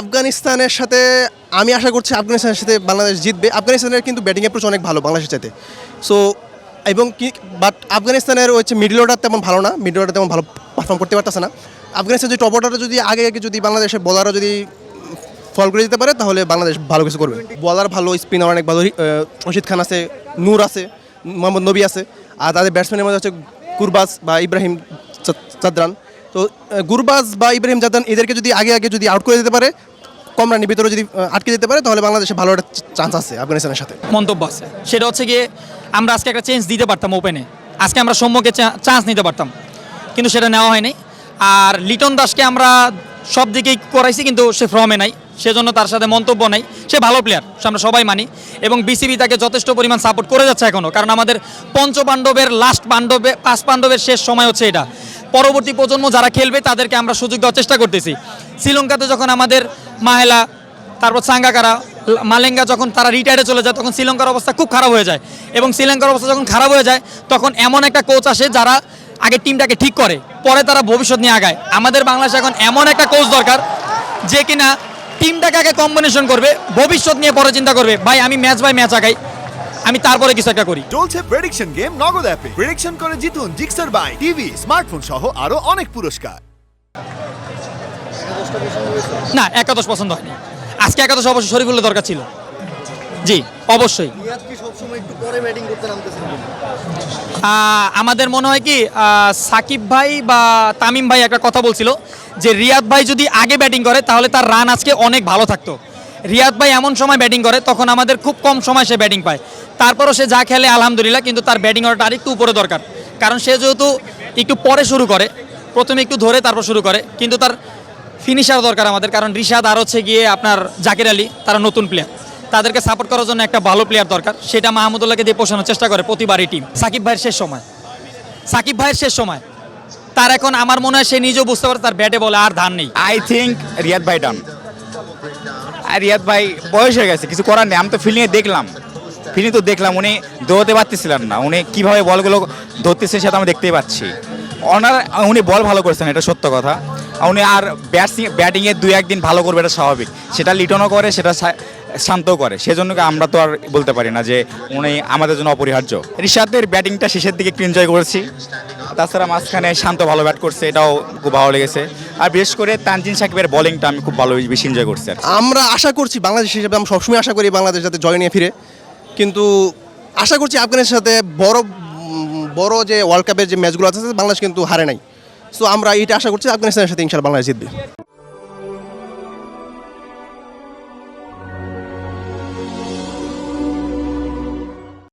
আফগানিস্তানের সাথে, আমি আশা করছি আফগানিস্তানের সাথে বাংলাদেশ জিতবে। আফগানিস্তানের কিন্তু ব্যাটিং অ্যাপ্রোচ অনেক ভালো বাংলাদেশের চাইতে। সো এবং কি বাট আফগানিস্তানের হচ্ছে মিডল অর্ডার তেমন ভালো না মিডল অর্ডার তেমন ভালো পারফর্ম করতে পারতেছে না। আফগানিস্তান যদি টপ অর্ডারটা যদি আগে আগে যদি বাংলাদেশের বলাররা যদি ফল করে দিতে পারে, তাহলে বাংলাদেশ ভালো কিছু করবে। বলার ভালো স্পিনার অনেক ভালো রশিদ খান আছে, নূর আছে, মোহাম্মদ নবী আছে, আর তাদের ব্যাটসম্যানের মধ্যে হচ্ছে কুরবাস বা ইব্রাহিম চাদ্রান। তো গুরবাজ বা ইব্রাহিম চাদ্রান এদেরকে যদি আগে আগে যদি আউট করে দিতে পারে কম রানের ভিতরে যদি আটকে দিতে পারে, তাহলে বাংলাদেশে ভালো একটা চান্স আছে আফগানিস্তানের সাথে। মন্তব্য আছে। সেটা হচ্ছে গিয়ে, আমরা আজকে একটা চেঞ্জ দিতে পারতাম ওপেনে আজকে আমরা সম্মুখে চান্স নিতে পারতাম। কিন্তু সেটা নেওয়া হয়নি। আর লিটন দাসকে আমরা সব দিকেই করাইছি, কিন্তু সে ফর্মে নাই। সেজন্য তার সাথে মন্তব্য নাই। সে ভালো প্লেয়ার সে আমরা সবাই মানি। এবং বিসিবি তাকে যথেষ্ট পরিমাণ সাপোর্ট করে যাচ্ছে এখনও কারণ আমাদের পঞ্চ পাণ্ডবের লাস্ট পাণ্ডবে পাঁচ পাণ্ডবের শেষ সময় হচ্ছে এটা। পরবর্তী প্রজন্ম যারা খেলবে, তাদেরকে আমরা সুযোগ দেওয়ার চেষ্টা করতেছি। শ্রীলঙ্কাতে যখন আমাদের মাহেলা, তারপর সাঙ্গাকারা, মালেঙ্গা যখন তারা রিটায়ারে চলে যায়, তখন শ্রীলঙ্কার অবস্থা খুব খারাপ হয়ে যায়। এবং শ্রীলঙ্কার অবস্থা যখন খারাপ হয়ে যায়, তখন এমন একটা কোচ আসে যারা আগে টিমটাকে ঠিক করে, পরে তারা ভবিষ্যৎ নিয়ে আগায়। আমাদের বাংলাদেশে এখন এমন একটা কোচ দরকার, যে কিনা টিমটাকে আগে কম্বিনেশন করবে, ভবিষ্যৎ নিয়ে পরে চিন্তা করবে, ভাই, আমি ম্যাচ বাই ম্যাচ আগাই। আমি তারপরে কিছু একটা করি। চলছে প্রেডিকশন গেম নগদ অ্যাপে প্রেডিকশন করে জিতুন জিক্সার বাই টিভি স্মার্টফোন সহ আরও অনেক পুরস্কার। না একাদশ পছন্দ হয়নি। আজকে একাদশ অবশ্যই শরীফুলের দরকার ছিল। জি অবশ্যই। আমাদের মনে হয় কি সাকিব ভাই বা তামিম ভাই একটা কথা বলছিল যে রিয়াদ ভাই যদি আগে ব্যাটিং করে তাহলে তার রান আজকে অনেক ভালো থাকতো। রিয়াদ ভাই এমন সময় ব্যাটিং করে, তখন আমাদের খুব কম সময় সে ব্যাটিং পায়। তারপরও সে যা খেলে, আলহামদুলিল্লাহ, কিন্তু তার ব্যাটিং অর্ডারটা আরেকটু উপরে দরকার। কারণ সে যেহেতু একটু পরে শুরু করে, প্রথমে একটু ধরে, তারপর শুরু করে, কিন্তু তার ফিনিশার দরকার আমাদের, কারণ রিশাদ আর হচ্ছে গিয়ে আপনার জাকির আলী, তারা নতুন প্লেয়ার তাদেরকে সাপোর্ট করার জন্য একটা ভালো প্লেয়ার দরকার, সেটা মাহমুদুল্লাহকে দিয়ে পোষানোর চেষ্টা করে প্রতিবারই টিম সাকিব ভাইয়ের শেষ সময়। সাকিব ভাইয়ের শেষ সময়। তার এখন আমার মনে হয় সে নিজেও বুঝতে পারে, তার ব্যাটে বলে আর ধান নেই। আই থিঙ্ক রিয়াদ ভাই ডান আর রিয়াদ ভাই বয়স হয়ে গেছে, কিছু করার নেই। আমি তো ফিল্ডিংয়ে দেখলাম। ফিল্ডিং তো দেখলাম, উনি দৌড়তে পারতেছিলেন না। উনি কীভাবে বলগুলো ধরতেছে সেটা আমি দেখতেই পাচ্ছি। ওনার উনি বল ভালো করছেন, এটা সত্য কথা। উনি আর ব্যাটসিং ব্যাটিংয়ে দুই, একদিন ভালো করবে, এটা স্বাভাবিক। সেটা লিটনও করে, সেটা শা- শান্তও করে। সেজন্য আমরা তো আর বলতে পারি না যে উনি আমাদের জন্য অপরিহার্য। রিশাদের ব্যাটিংটা শেষের দিকে একটু এনজয় করেছি। তাছাড়া মাঝখানে শান্ত ভালো ব্যাট করছে, এটাও খুব ভালো লেগেছে। আর বিশেষ করে তানজিন সাকিবের বলিংটা আমি খুব ভালো বেশি এনজয় করছি আমরা আশা করছি বাংলাদেশ হিসেবে, আমরা সবসময় আশা করি বাংলাদেশ যাতে জয় নিয়ে ফিরে। কিন্তু আশা করছি আফগানিস্তানের সাথে বড় বড় যে ওয়ার্ল্ড কাপের যে ম্যাচগুলো আছে, বাংলাদেশ কিন্তু হারে নাই। সো আমরা এটা আশা করছি আফগানিস্তানের সাথে ইনশাল্লাহ বাংলাদেশ জিতবে।